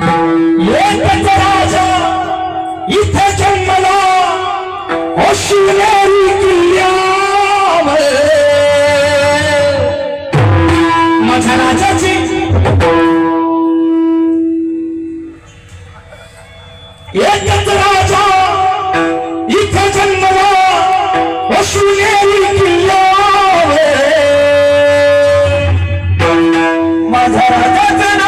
राजा इथे जन्मला शिवनेरी किल्ल्यावर. माझ्या राजाची. एकच राजा इथे जन्मला शिवनेरी किल्ल्यावर. माझ्या राजाचं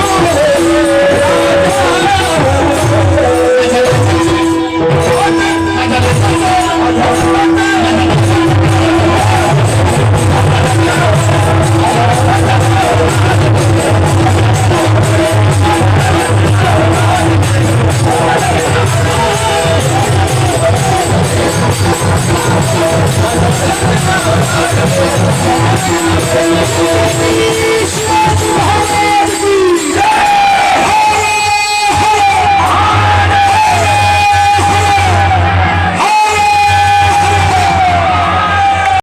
Oh,